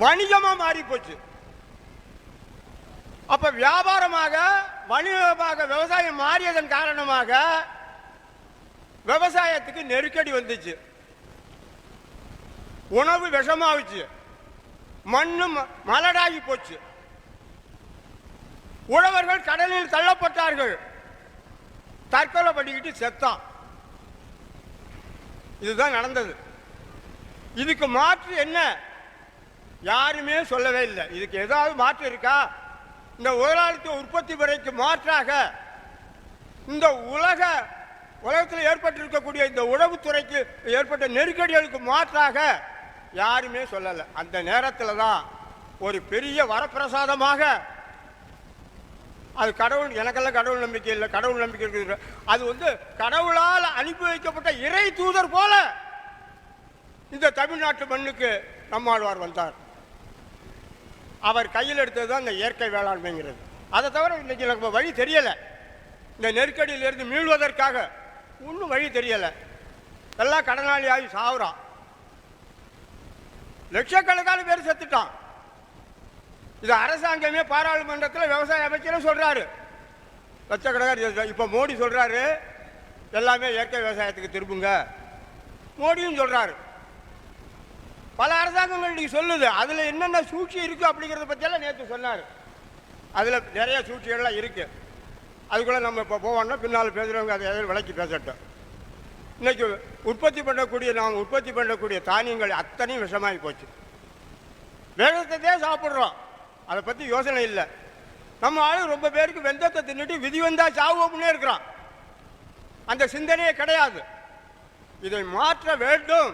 வணிகமா மாறி போச்சு அப்ப வியாபாரமாக வணிகமாக விவசாயம் மாறியதன் காரணமாக விவசாயத்துக்கு நெருக்கடி வந்துச்சு. உணவு விஷமாவுச்சு மண்ணு ம- மலடாகி போச்சு. உழவர்கள் கடலில் தள்ளப்பட்டார்கள். தற்கொலை பண்ணிக்கிட்டு செத்தான். இதுதான் நடந்தது. இதுக்கு மாற்று என்ன? யாருமே சொல்லவே இல்லை. இதுக்கு ஏதாவது மாற்று இருக்கா? இந்த முதலாளித்துவ உற்பத்தி முறைக்கு மாற்றாக இந்த உலக உலகத்தில் ஏற்பட்டிருக்கக்கூடிய இந்த உணவுத்துறைக்கு ஏற்பட்ட நெருக்கடிகளுக்கு மாற்றாக யாருமே சொல்லலை. அந்த நேரத்தில் தான் ஒரு பெரிய வரப்பிரசாதமாக அது கடவுள் எனக்கெல்லாம் கடவுள் நம்பிக்கை இல்லை கடவுள் நம்பிக்கை இருக்குது. அது வந்து கடவுளால் அனுப்பி வைக்கப்பட்ட இறை தூதர் போல இந்த தமிழ்நாட்டு மண்ணுக்கு நம்மாழ்வார் வந்தார். அவர் கையில் எடுத்தது தான் இந்த இயற்கை வேளாண்மைங்கிறது. அதை தவிர இன்றைக்கி எனக்கு வழி தெரியலை. இந்த நெருக்கடியிலிருந்து மீள்வதற்காக ஒன்றும் வழி தெரியலை. எல்லாம் கடனாளி ஆகி சாவுறான். லட்சக்கணக்கான பேர் செத்துட்டான். இது அரசாங்கமே பாராளுமன்றத்தில் விவசாய அமைச்சரும் சொல்கிறாரு லட்சக்கணக்கான இப்போ மோடி சொல்கிறாரு எல்லாமே இயற்கை விவசாயத்துக்கு திரும்புங்க. மோடியும் சொல்கிறாரு பல அரசாங்கங்கள் இன்றைக்கி சொல்லுது. அதில் என்னென்ன சூழ்ச்சி இருக்குது அப்படிங்கிறத பற்றியெல்லாம் நேற்று சொன்னார். அதில் நிறைய சூழ்ச்சிகள்லாம் இருக்குது அதுக்குள்ளே நம்ம இப்போ போவோம்னா பின்னால் பேசுகிறவங்க அதை எதையும் விளக்கி பேசட்டும். இன்றைக்கி உற்பத்தி பண்ணக்கூடிய நாம் உற்பத்தி பண்ணக்கூடிய தானியங்கள் அத்தனையும் விஷமாகி போச்சு. வேகத்தையே சாப்பிட்றோம். அதை பற்றி யோசனை இல்லை. நம்ம ஆளு ரொம்ப பேருக்கு வெந்தத்தை தின்னுட்டு விதி வந்தால் சாவோம்னே இருக்கிறான். அந்த சிந்தனையே கிடையாது. இதை மாற்ற வேண்டும்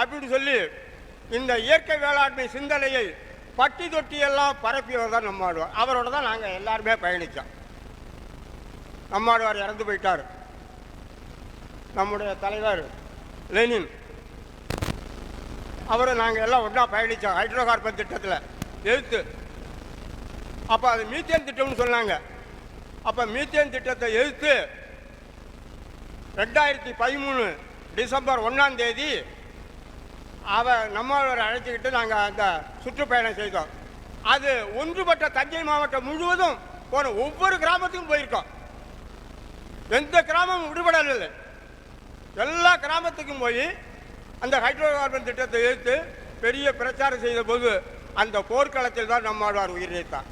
அப்படின்னு சொல்லி இந்த இயற்கை வேளாண்மை சிந்தனையை பட்டி தொட்டி எல்லாம் பரப்பியவர் தான் நம்மாடுவார் அவரோட தான் நாங்கள் எல்லாருமே பயணித்தோம் நம்மாடுவார் இறந்து போயிட்டார். நம்முடைய தலைவர் லெனின். அவரை நாங்கள் எல்லாம் ஒன்றா பயணித்தோம் ஹைட்ரோ கார்பன் திட்டத்தில் எழுத்து. அப்போ அது மீத்தேன் திட்டம்னு சொன்னாங்க. அப்போ மீத்தேன் திட்டத்தை எழுத்து ரெண்டாயிரத்தி பதிமூணு டிசம்பர் ஒன்றாம் தேதி அவ நம்மளவரை அழைச்சிக்கிட்டு நாங்கள் அந்த சுற்றுப்பயணம் செய்தோம். அது ஒன்றுபட்ட தஞ்சை மாவட்டம் முழுவதும் போன ஒவ்வொரு கிராமத்துக்கும் போயிருக்கோம். எந்த கிராமமும் விடுபடல எல்லா கிராமத்துக்கும் போய் அந்த ஹைட்ரோ கார்பன் திட்டத்தை எதிர்த்து பெரிய பிரச்சாரம் செய்த போது அந்த போர்க்களத்தில் தான் நம்மாழ்வார் உயிர் நீத்தார்.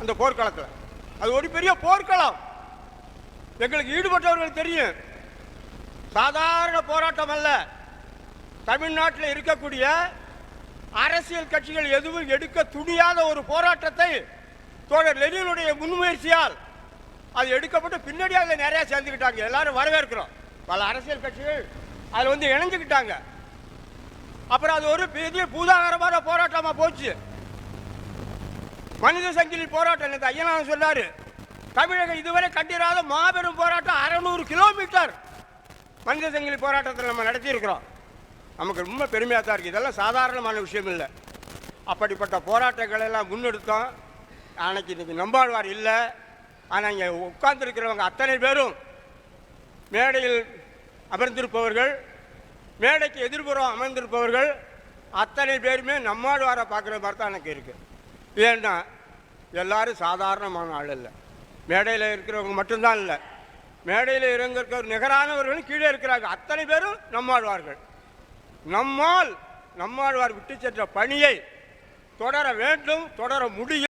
அந்த போர்க்களத்தில். அது ஒரு பெரிய போர்க்களம். எங்களுக்கு ஈடுபட்டவர்கள் தெரியும். சாதாரண போராட்டம் அல்ல. தமிழ்நாட்டில் இருக்கக்கூடிய அரசியல் கட்சிகள் எதுவும் எடுக்க துணியாத ஒரு போராட்டத்தை தோழர் லெனினுடைய முன்முயற்சியால் அது எடுக்கப்பட்டு பின்னாடி அதில் நிறையா சேர்ந்துக்கிட்டாங்க. எல்லாரும் வரவேற்கிறோம். பல அரசியல் கட்சிகள் அதில் வந்து இணைஞ்சுக்கிட்டாங்க. அப்புறம் அது ஒரு பெரிய பூதாகரமான போராட்டமாக போச்சு. மனித சங்கிலி போராட்டம் இந்த ஐயனார் சொன்னார் தமிழகம் இதுவரை கண்டிராத மாபெரும் போராட்டம் அறநூறு கிலோமீட்டர் மனித சங்கிலி போராட்டத்தில் நம்ம நடத்தியிருக்கிறோம். நமக்கு ரொம்ப பெருமையாக தான் இருக்குது இதெல்லாம் சாதாரணமான விஷயம் இல்லை. அப்படிப்பட்ட போராட்டங்களை எல்லாம் முன்னெடுத்தோம். அன்னைக்கு இன்றைக்கி நம்பாழ்வார் இல்லை. ஆனால் இங்கே உட்கார்ந்துருக்கிறவங்க அத்தனை பேரும் மேடையில் அமர்ந்திருப்பவர்கள் மேடைக்கு எதிர்புறம் அமர்ந்திருப்பவர்கள் அத்தனை பேருமே நம்மாழ்வாரை பார்க்குற மாதிரி தான் எனக்கு இருக்குது ஏன்னா எல்லாரும் சாதாரணமான ஆள் இல்லை. மேடையில் இருக்கிறவங்க மட்டும்தான் இல்லை. மேடையில் இறங்கிற நிகரானவர்களும் கீழே இருக்கிறாங்க அத்தனை பேரும் நம்மாழ்வார்கள் நம்மால் நம்மாழ்வார் விட்டு சென்ற பணியை தொடர வேண்டும் தொடர முடியும்.